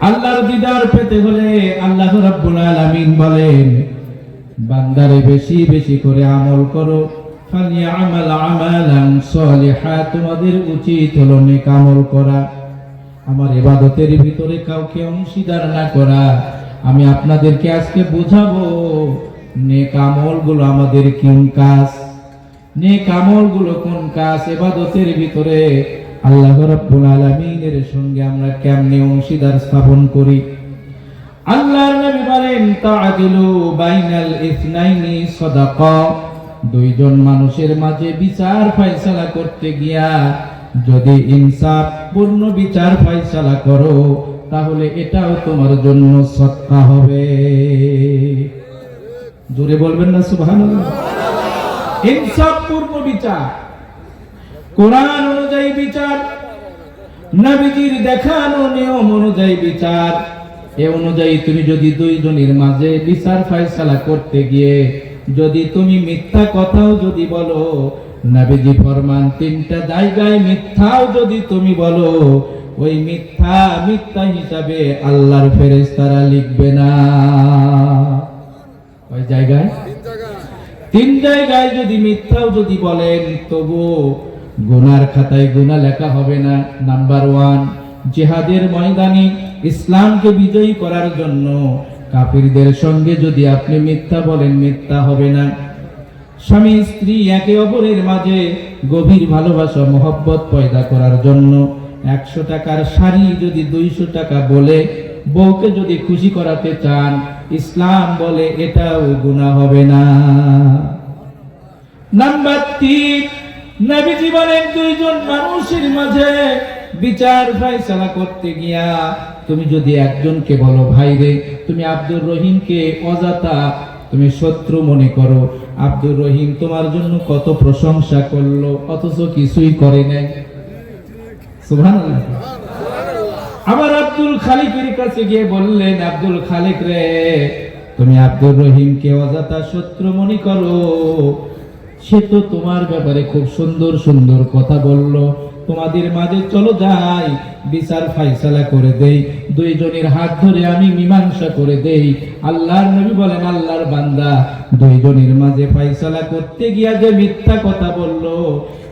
আল্লাহর দিদার পেতে হলে আল্লাহ রাব্বুল আলামিন বলেন, বান্দারে বেশি বেশি করে আমল করো। আমালান সলিহা তোমাদের উচিত হলো নেক আমল করা। আমার ইবাদতের ভিতরে কাউকে অংশীদার না করা। আমি আপনাদেরকে আজকে বুঝাবো, নেক আমলগুলো আমাদের কোন কাজ? নেক আমলগুলো কোন কাজ? ইবাদতের ভিতরে আল্লাহ রাব্বুল আলামিনের সঙ্গে আমরা কেমনে অংশীদার স্থাপন করি? আল্লাহর নবী বলেন, তাআদিলু বাইনাল ইসনাইনি সাদাকা। দুইজন মানুষের মাঝে বিচার ফয়সালা করতে গিয়া যদি ইনসাফ পূর্ণ বিচার ফয়সালা করো, তাহলে এটাও তোমার জন্য সৎকা হবে। জোরে বলবেন না, সুবহানাল্লাহ। ইনসাফ পূর্ণ বিচার। কোরআন অনুযায়ী বিচার নবীজির দেখানো নিয়ম অনুযায়ী বিচার। এ অনুযায়ী তুমি যদি দুইজনের মাঝে বিচার ফয়সালা করতে গিয়ে যদি তুমি মিথ্যা কথাও যদি বলো নাবিজি ফরমান তিনটা জায়গায় মিথ্যাও যদি তুমি বলো ওই মিথ্যা মিথ্যা হিসাবে আল্লাহর ফেরেশতারা লিখবে না। ওই জায়গায়? তিন জায়গায়। যদি মিথ্যাও যদি বলেন তবু গুনার খাতায় গুনাহ লেখা হবে না। নাম্বার ওয়ান জিহাদের ময়দানে ইসলামকে বিজয়ী করার জন্য কাফিরদের সঙ্গে যদি আপনি মিথ্যা বলেন, মিথ্যা হবে না। স্বামী, স্ত্রী একে অপরের মাঝে গভীর ভালোবাসা, মহব্বত পয়দা করার জন্য একশো টাকার শাড়ি যদি দুইশো টাকা বলে, বউকে যদি খুশি করাতে চান, ইসলাম বলে এটাও গুনাহ হবে না। নাম্বার তিন নবীজি বলেন, দুইজন মানুষের মাঝে বিচার ফয়সালা করতে গিয়া তুমি যদি একজনকে বলো, ভাই রে, তুমি আব্দুর রহিমকে অজাতা তুমি শত্রু মনে করো। আব্দুর রহিম তোমার জন্য কত প্রশংসা করল, অথচ কিছুই করে নাই। আবার আব্দুল খালিকের কাছে গিয়ে বললেন, আব্দুল খালিক রে, তুমি আব্দুর রহিমকে অজাতা শত্রু মনে করো। সে তো তোমার ব্যাপারে খুব সুন্দর সুন্দর কথা বলল। তোমাদের মাঝে চলো যাই বিচার ফাইসালা করে দেই দুইজনের হাত ধরে আমি মীমাংসা করে দেই। আল্লাহর নবী বলেন আল্লাহর বান্দা দুইজনের মাঝে ফাইসালা করতে গিয়া যে মিথ্যা কথা বলল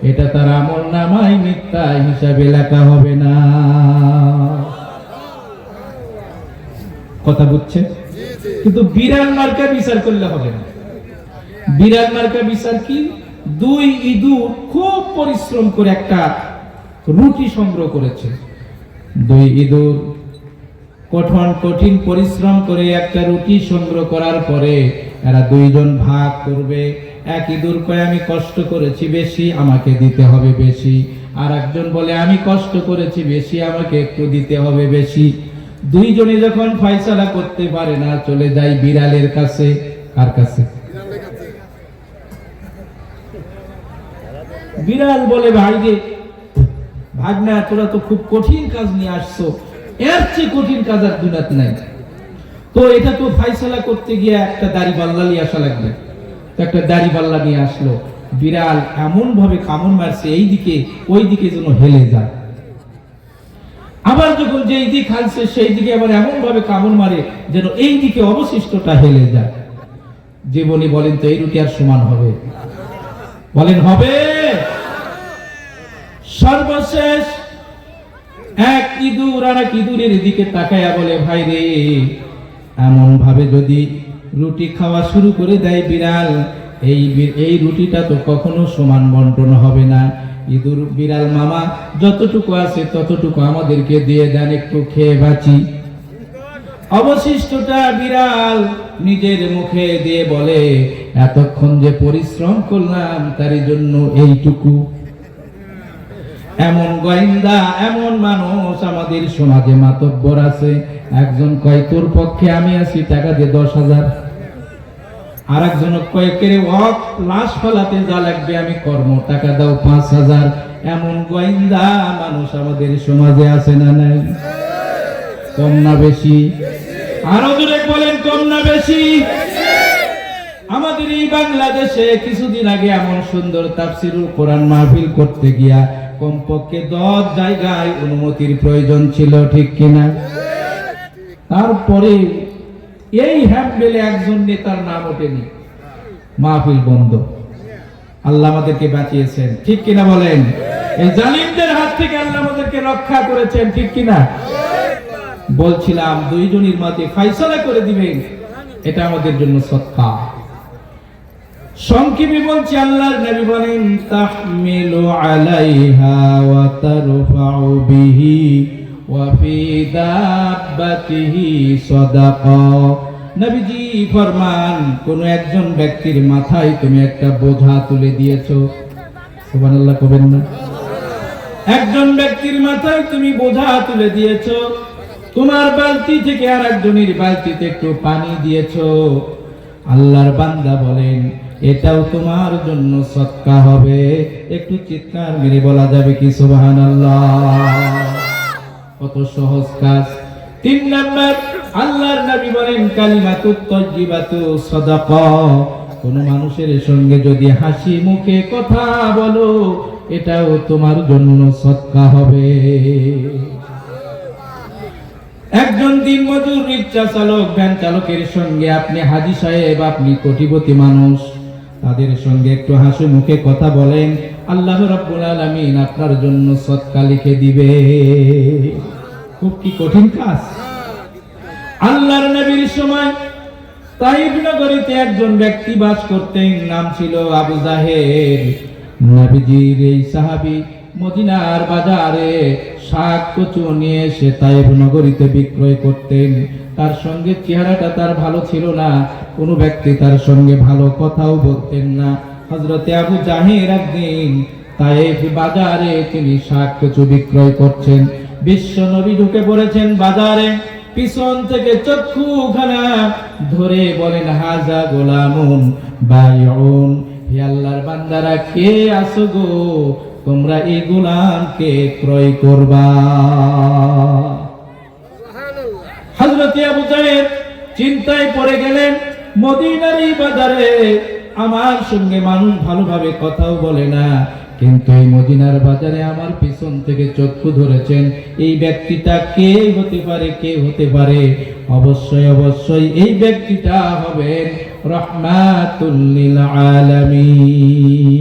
এটা তার আমল নামায় মিথ্যা হিসাবে লেখা হবে না। কথা বুঝছে কিন্তু বিড়াল মার্কা বিচার করলে হবে না। বিড়াল মার্কা বিচার কি? দুই ইঁদুর খুব পরিশ্রম করে একটা রুটি সংগ্রহ করেছে। দুই ইঁদুর কঠোর কঠিন পরিশ্রম করে একটা রুটি সংগ্রহ করার পরে এরা দুইজন ভাগ করবে। এক ইঁদুর কয়, আমি কষ্ট করেছি বেশি, আমাকে দিতে হবে বেশি। আর একজন বলে, আমি কষ্ট করেছি বেশি, আমাকে একটু দিতে হবে বেশি। দুইজনে যখন ফয়সালা করতে পারে না, চলে যায় বিড়ালের কাছে। কার কাছে? বিড়াল বলে ভাই রে ভাগনা, তোরা তো খুব কঠিন কাজ নিয়ে আসছো। এর চেয়ে কঠিন কাজ আর দুনাতে নাই। তো এটা তো ফাইসলা করতে গিয়ে একটা দাড়ি পাল্লা নিয়ে আসা লাগবে। একটা দাড়ি পাল্লা নিয়ে আসলো। বিড়াল এমন ভাবে কামড় মারছে এই দিকে ওই দিকে যেন হেলে যায়। আবার যখন যেই দিক হালছে, সেই দিকে আবার এমন ভাবে কামড় মারে যেন এই দিকে অবশিষ্টটা হেলে যায়। জীবনী বলেন তো, এই রুটি আর সমান হবে। বলেন, হবে। সর্বশেষ এক ইঁদুর আর এক ইঁদুরের দিকে তাকায়া বলে, ভাই রে, এমন ভাবে যদি রুটি খাওয়া শুরু করে দেয় বিড়াল, এই এই রুটিটা তো কখনো সমান বন্টন হবে না। ইঁদুর, বিড়াল মামা, যতটুকু আছে ততটুকু আমাদেরকে দিয়ে দেন, একটু খেয়ে বাঁচি। অবশিষ্টটা বিড়াল নিজের মুখে দিয়ে বলে, এতক্ষণ যে পরিশ্রম করলাম, তারই জন্য এইটুকু। এমন গোয়েন্দা, এমন মানুষ আমাদের সমাজে মাতব্বর আছে। একজন কয়, তোর পক্ষে আমি আছি টাকা দিয়ে দশ হাজার। আর একজন কয়েকের অক লাশ ফলাতে যা লাগবে আমি কর্ম, টাকা দাও পাঁচ হাজার। এমন গোয়েন্দা মানুষ আমাদের সমাজে আছে না নাই? কম না বেশি? আরও দূরে বলেন, কম না বেশি? আমাদের এই বাংলাদেশে কিছুদিন আগে এমন সুন্দর তাফসিরুল কোরআন মাহফিল করতে গিয়া কমপক্ষে দশ জায়গায় অনুমতির প্রয়োজন ছিল, ঠিক কিনা? তারপরে এই হ্যাম্বেলে একজন নেতার নাম ওঠেনি। মাহফিল বন্ধ। আল্লাহ আমাদেরকে বাঁচিয়েছেন, ঠিক কিনা বলেন? এই জালিমদের হাত থেকে আল্লাহ আমাদেরকে রক্ষা করেছেন, ঠিক কিনা? বলছিলাম, দুইজনের মাঝে ফাইসলা করে দিবেন, এটা আমাদের জন্য সত্তা সংক্ষেপে বলছি, আল্লাহর নবী বলেন, তাহমিলু আলাইহা ওয়া তারফাউ বিহি ওয়া ফি দাব্বাতিহি সাদাকা। নবীজি ফরমান, কোন একজন ব্যক্তির মাথায় তুমি একটা বোঝা তুলে দিয়েছ। সুবহানাল্লাহ কবেন না। একজন ব্যক্তির মাথায় তুমি বোঝা তুলে দিয়েছ। তোমার বালতি থেকে আর একজনের বালতিতে একটু পানি দিয়েছ। আল্লাহর বান্দা বলেন এটাও তোমার জন্য সৎকা হবে। একটু চিৎকার মেরে বলা যাবে কি সুবাহান কত সহজ কাজ। তিন নাম্বার, আল্লাহর নবী বলেন কালিমাতু তজ্জিবাতু সাদাকা। কোন মানুষের সঙ্গে যদি হাসি মুখে কথা বলো, এটাও তোমার জন্য সৎকা হবে। একজন দিন মজুর রিক্সা চালক, ভ্যান চালকের সঙ্গে আপনি হাজি সাহেব, আপনি কোটিপতি মানুষ। তাদের সঙ্গে একটু হাসি মুখে কথা বলেন। আল্লাহ রাব্বুল আলামিন আপনার জন্য সৎকা লিখে দিবে। খুব কি কঠিন কাজ? আল্লাহর নবীর সময় তাইব নগরীতে একজন ব্যক্তি বাস করতেন, নাম ছিল আবু জাহের। নবীজির এই সাহাবী মদিনার বাজারে শাক, কচু নিয়ে এসে তাইব নগরীতে বিক্রয় করতেন। তার সঙ্গে চেহারাটা তার ভালো ছিল না। কোনো ব্যক্তি তার সঙ্গে ভালো কথাও বলতেন না। হজরতে আবু জাহের একদিন তাইফ বাজারে তিনি শাক, কচু বিক্রয় করছেন। বিশ্ব নবী ঢুকে পড়েছেন বাজারে। পিছন থেকে চক্ষুখানা ধরে বলেন, হাজা গোলামুন বাইউন হে আল্লাহর বান্দারা, কে আসো গো? তোমরা এই গোলামকে ক্রয় করবা। হযরত আবু জাহের চিন্তায় পড়ে গেলেন মদিনার এই বাজারে আমার সঙ্গে মানুষ ভালোভাবে কথাও বলে না কিন্তু এই মদিনার বাজারে আমার পিছন থেকে চক্ষু ধরেছেন এই ব্যক্তিটা কে হতে পারে কে হতে পারে? অবশ্যই অবশ্যই এই ব্যক্তিটা হবেন রহমাতুল্লিল আলামিন।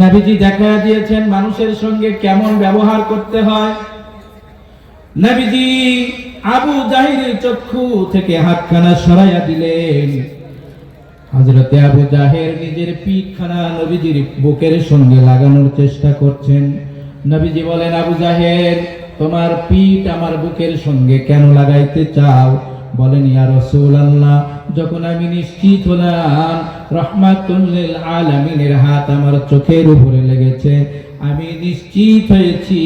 নবীজি দেখা দিয়েছেন মানুষের সঙ্গে কেমন ব্যবহার করতে হয়। নবীজি আবু জাহিরের চক্ষু থেকে হাতখানা সরাইয়া দিলেন। হযরতে আবু জাহের নিজের পিঠখানা নবীজির বুকের সঙ্গে লাগানোর চেষ্টা করছেন। নবীজি বলেন, আবু জাহের তোমার পিঠ আমার বুকের সঙ্গে কেন লাগাইতে চাও? বলেন, ইয়া রাসূলুল্লাহ, যখন আমি নিশ্চিত হলাম রহমাতুল্লিল আলামিনের হাত আমার চোখের উপরে লেগেছে, আমি নিশ্চিত হয়েছি,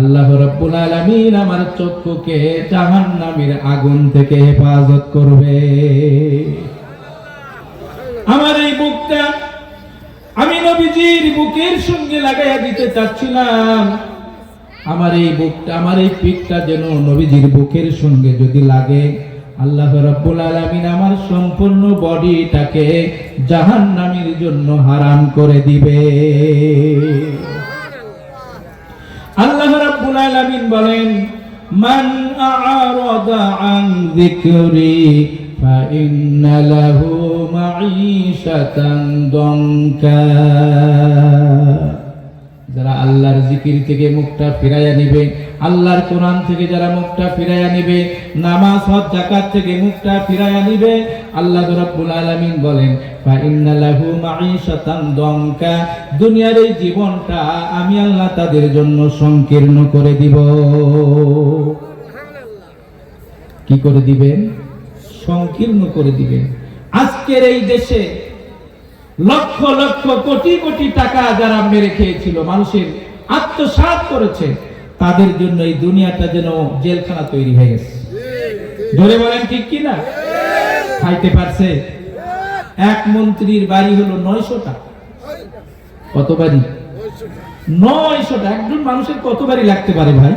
আল্লাহ রাব্বুল আলামিন আমার চক্ষুকে জাহান্নামের আগুন থেকে হেফাজত করবে। আমার এই বুকটা আমি নবীজির বুকের সঙ্গে লাগাইয়া দিতে চাচ্ছিলাম। আমার এই বুকটা, আমার এই পিঠটা যেন নবীজির বুকের সঙ্গে যদি লাগে আল্লাহ রাব্বুল আলামিন আমার সম্পূর্ণ বডিটাকে জাহান্নামের জন্য হারাম করে দিবে আল্লাহ রাব্বুল আলামিন বলেন মান আ'রাদা আন যিকরি فإن له معيشة ضنكا যারা আল্লাহর জিকির থেকে মুখটা ফিরাইয়া নিবে, আল্লাহর কোরআন থেকে যারা মুখটা ফিরাইয়া নিবে, নামাজ, হজ, যাকাত থেকে মুখটা ফিরাইয়া নিবে, আল্লাহ রাব্বুল আলামিন বলেন ফা ইন্না লাহু মাঈশাতান দঙ্কা দুনিয়ার এই জীবনটা আমি আল্লাহ তাদের জন্য সংকীর্ণ করে দিব। কি করে দিবেন? সংকীর্ণ করে দিবেন। আজকের এই দেশে লক্ষ লক্ষ কোটি কোটি টাকা যারা মেরে খেয়েছিল, মানুষের আত্মসাৎ করেছে, তাদের জন্য এই দুনিয়াটা যেন জেলখানা তৈরি হয়ে গেছে। ধরে বলেন ঠিক কি না? খাইতে পারছে? এক মন্ত্রীর বাড়ি হলো নয়শোটা কত বাড়ি? নয়শোটা একজন মানুষের কত বাড়ি লাগতে পারে ভাই?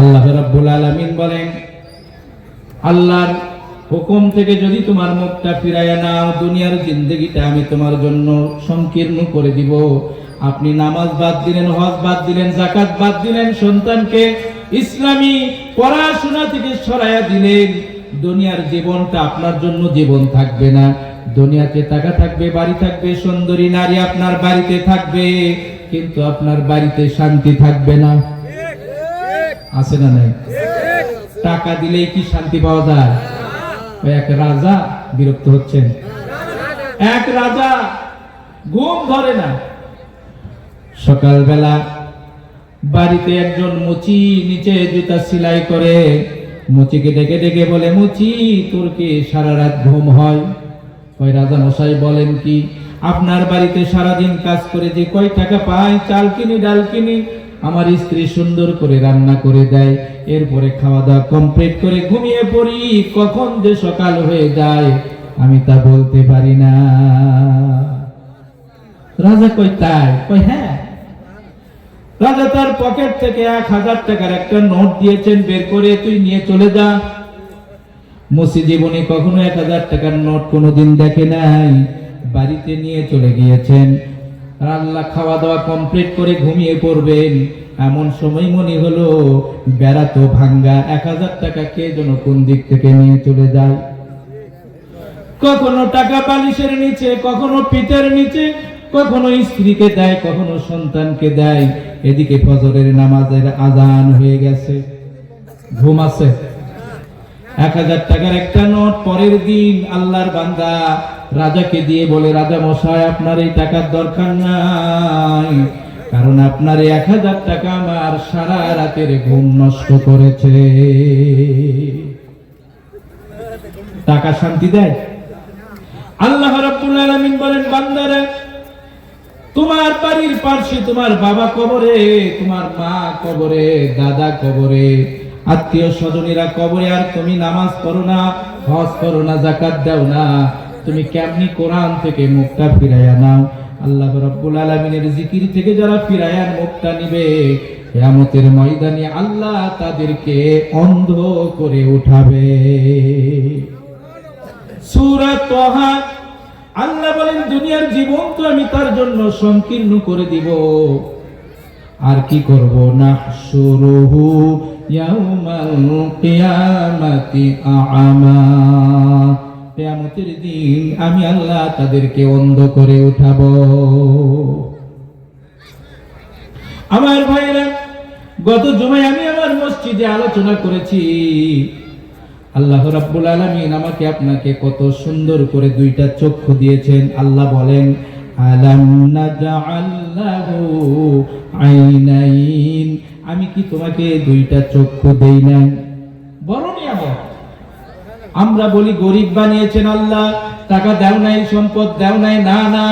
আল্লাহ রাব্বুল আলামিন বলেন, আল্লাহর হুকুম থেকে যদি তোমার মুখটা ফিরাইয়া নাও, দুনিয়ার জিন্দগিটা আমি তোমার জন্য সংকীর্ণ করে দিব। আপনি নামাজ বাদ দিলেন, হজ বাদ দিলেন জাকাত বাদ দিলেন, সন্তানকে ইসলামী পড়াশোনা থেকে সরাইয়া দিলেন। দুনিয়ার জীবনটা আপনার জন্য জীবন থাকবে না। দুনিয়াতে টাকা থাকবে, বাড়ি থাকবে, সুন্দরী নারী আপনার বাড়িতে থাকবে, কিন্তু আপনার বাড়িতে শান্তি থাকবে না। আছে না নাই? টাকা দিলেই কি শান্তি পাওয়া যায়? এক রাজা বিরক্ত হচ্ছেন। এক রাজা ঘুম ধরে না। সকালবেলা বাড়িতে একজন মুচি নিচে জুতা সেলাই করে মুচিকে ডেকে ডেকে বলে, মুচি, তোর কি সারা রাত ঘুম হয়? ওই রাজা মশাই বলেন কি, আপনার বাড়িতে সারাদিন কাজ করে যে কয় টাকা পাই চাল কিনি, ডাল কিনি আমার স্ত্রী সুন্দর করে রান্না করে দেয়, এরপরে খাওয়া দাওয়া কমপ্লিট করে ঘুমিয়ে পড়ি। কখন যে সকাল হয়ে যায়, আমি তা বলতে পারি না। রাজা কই তাই? কই হ্যাঁ। রাজা তার পকেট থেকে এক হাজার টাকার একটা নোট দিয়েছেন, বের করে তুই নিয়ে চলে যা। মুসি জীবনে কখনো এক হাজার টাকার নোট কোনোদিন দেখে নাই। বাড়িতে নিয়ে চলে গিয়েছেন। আল্লাহ খাওয়া দাওয়া কমপ্লিট করে ঘুমিয়ে পড়বেন। এমন সময় মনে হলো, বেড়া তো ভাঙ্গা, এক হাজার টাকা কে যেন কোন দিক থেকে নিয়ে চলে যায়। কখনো টাকা পালিশের নিচে, কখনো পিঠের নিচে, কখনো স্ত্রীকে দেয়, কখনো সন্তানকে দেয়। এদিকে ফজরের নামাজের আজান হয়ে গেছে। ঘুম আছে। এক হাজার টাকার একটা নোট পরের দিন, আল্লাহর বান্দা রাজাকে দিয়ে বলে, রাজা মশাই, আপনার এই টাকার দরকার নাই। কারণ আপনার এক হাজার টাকা আমার সারা রাতের ঘুম নষ্ট করেছে। টাকা শান্তি দেয়? আল্লাহ রাব্বুল আলামিন বলেন, বান্দারা, তোমার বাড়ির পাশে তোমার বাবা কবরে, তোমার মা কবরে, দাদা কবরে, আত্মীয় স্বজনেরা কবরে, আর তুমি নামাজ পড়ো না, হজ করো না জাকাত দাও না। তুমি কেমনি কোরআন থেকে মুখটা ফিরাইয়া নাও? আল্লাহ রাব্বুল আলামিনের জিকির থেকে যারা ফিরায়ার মুখটা নিবে, কিয়ামতের ময়দানে আল্লাহ তাদেরকে অন্ধ করে উঠাবে। আল্লাহ বলেন, দুনিয়ার জীবন তো আমি তার জন্য সংকীর্ণ করে দিব। আর কি করব? না সুরহু ইয়াউমাল কিয়ামাতি আ'মা কিয়ামতের দিন আমি আল্লাহ তাদেরকে অন্ধ করে উঠাবো। আমার ভাইরা গত জুমায় আমি আমার মসজিদে আলোচনা করেছি। আল্লাহ রাব্বুল আলামিন আমাকে আপনাকে কত সুন্দর করে দুইটা চক্ষু দিয়েছেন। আল্লাহ বলেন, আলাম নাজআল লাহু আইনাইন? আমি কি তোমাকে দুইটা চক্ষু দেই বড় নিয়ামত আমরা বলি, গরিব বানিয়েছেন আল্লাহ, টাকা দাও নাই, সম্পদ দাও নাই, না না।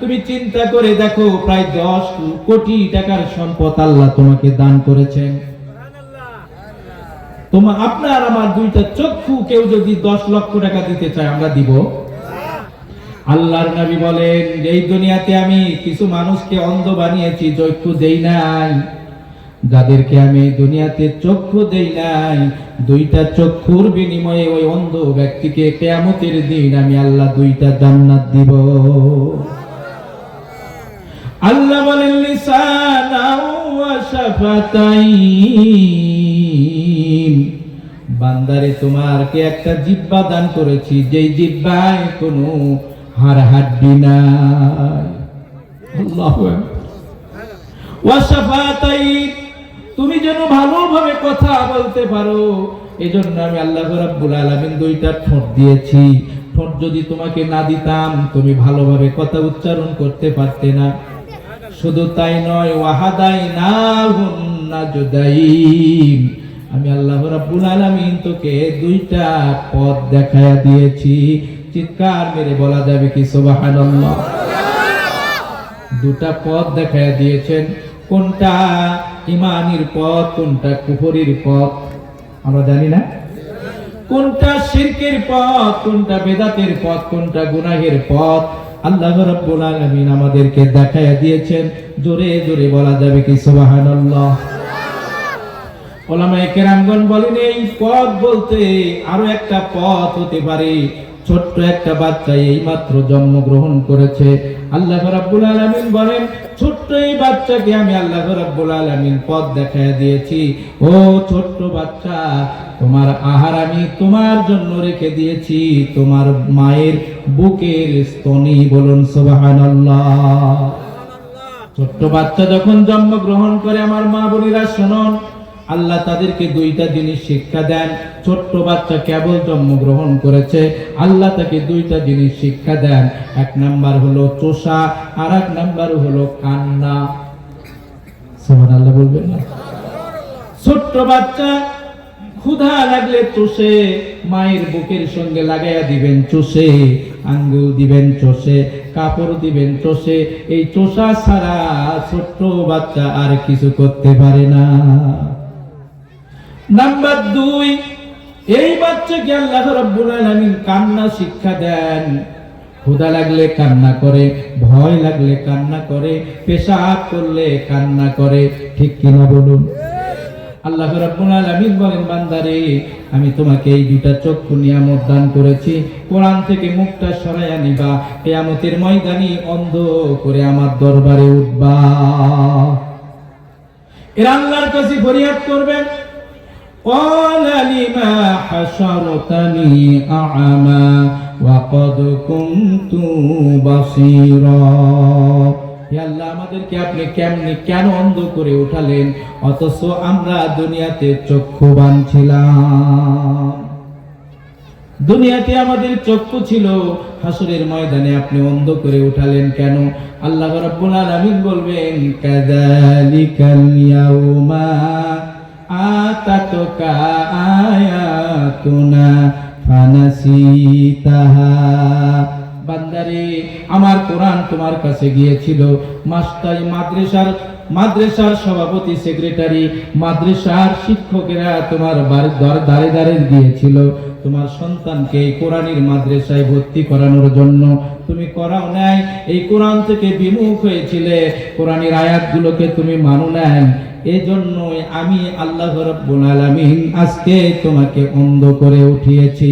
তুমি চিন্তা করে দেখো, প্রায় দশ কোটি টাকার সম্পদ আল্লাহ তোমাকে দান করেছেন। তোমার আপনার আমার দুইটা চক্ষু কেউ যদি দশ লক্ষ টাকা দিতে চায়, আমরা দিব। আল্লাহর নবী বলেন, এই দুনিয়াতে আমি কিছু মানুষকে অন্ধ বানিয়েছি চক্ষু দেই নাই। যাদেরকে আমি দুনিয়াতে চক্ষু দেই নাই, দুইটা চক্ষুর বিনিময়ে ওই অন্ধ ব্যক্তিকে কেয়ামতের দিন আমি আল্লাহ দুইটা জান্নাত দিব। আল্লাহ বলেন বান্দারে, তোমারকে একটা জিব্বা দান করেছি, যেই জিব্বায় কোনো হাড় হাড্ডি নাই। আল্লাহু আকবার। ওয়া শাফাতাইন। তুমি যেন ভালোভাবে কথা বলতে পারো। এজন্য আমি আল্লাহ রাব্বুল আলামিন দুইটা ঠোঁট দিয়েছি। ঠোঁট যদি তোমাকে না দিতাম, তুমি ভালোভাবে কথা উচ্চারণ করতে পারতে না। শুধু তাই নয় ওয়াহাদাই না হুন্না জুদাইন আমি আল্লাহ রাব্বুল আলামিন তোকে দুইটা পথ দেখায়া দিয়েছি। চিৎকার মেরে বলা যাবে কি, সুবহানাল্লাহ? দুটা পথ দেখায়া দিয়েছেন। কোনটা? ইমানির পথ, কোনটা কুফরির পথ? আমরা জানি না। কোনটা শিরকের পথ, কোনটা বেদাতের পথ, কোনটা গুনাহের পথ? আল্লাহ আলামিন আমাদেরকে দেখায়া দিয়েছেন। জোরে জোরে বলা যাবে কি সুবহানাল্লাহ? ওলামায়ে কেরামগণ বলেন, এই পথ বলতে আরও একটা পথ হতে পারে। ছোট্ট একটা বাচ্চা এই মাত্র জন্মগ্রহণ করেছে। আল্লাহ রাব্বুল আলামিন বলেন, ছোট্ট এই বাচ্চাকে আমি আল্লাহ রাব্বুল আলামিন পথ দেখায় দিয়েছি। ও ছোট্ট বাচ্চা, তোমার আহার আমি তোমার জন্য রেখে দিয়েছি। তোমার মায়ের বুকের স্তনি বলুন সুবহানাল্লাহ। ছোট্ট বাচ্চা যখন জন্মগ্রহণ করে, আমার মা বোনেরা শুনুন আল্লাহ তাদেরকে দুইটা জিনিস শিক্ষা দেন। ছোট্ট বাচ্চা কেবল জন্মগ্রহণ করেছে, আল্লাহ তাকে দুইটা জিনিস শিক্ষা দেন। এক নাম্বার হলো চোষা, আর এক নাম্বার হলো কান্না। বলবেন না? ছোট্ট বাচ্চা, ক্ষুধা লাগলে চষে, মায়ের বুকের সঙ্গে লাগাইয়া দিবেন চষে, আঙ্গুল দিবেন চষে, কাপড় দিবেন চষে। এই চোষা ছাড়া ছোট্ট বাচ্চা আর কিছু করতে পারে না। নাম্বার দুই, এই বাচ্চাকে আল্লাহ রাব্বুল আলামিন কান্না শিক্ষা দেন? ক্ষুধা লাগলে কান্না করে, ভয় লাগলে কান্না করে, পেশাব করলে কান্না করে। ঠিক কিনা বলুন? আল্লাহ বলেন, বান্দারে, আমি তোমাকে এই দুইটা চক্ষু নিয়ামত দান করেছি। কোরআন থেকে মুখটা সরাইয়া নিবা। কিয়ামতের ময়দানে অন্ধ করে আমার দরবারে উঠবা। এর আল্লাহর কাছে ফরিয়াদ করবেন قال لما حشرتني أعمى وقد كنت بصيرا হে আল্লাহ আমাদেরকে আপনি কেমনি কেন অন্ধ করে উঠালেন অথচ আমরা দুনিয়াতে চক্ষুবান ছিলাম দুনিয়াতে আমাদের চক্ষু ছিল হাসরের ময়দানে আপনি অন্ধ করে উঠালেন কেন আল্লাহ রাব্বুল আলামিন বলবেন কাযালিকাল ইয়াউমা আতাতুকা আয়াতুনা ফানাসিতাহা। বান্দারে, আমার কোরআন তোমার কাছে গিয়েছিল। মাস্টার মাদ্রাসার মাদ্রাসার সভাপতি সেক্রেটারি, মাদ্রাসার শিক্ষকেরা তোমার দাঁড়ে গিয়েছিল। তোমার সন্তানকে এই কোরআনের মাদ্রাসায় ভর্তি করানোর জন্য তুমি করাও নাই। এই কোরআন থেকে বিমুখ হয়েছিলে। কোরআনের আয়াতগুলোকে তুমি মানো নাই। এজন্যই আমি আল্লাহ রব্বুল আলামিন আজকে তোমাকে অন্ধ করে উঠিয়েছি।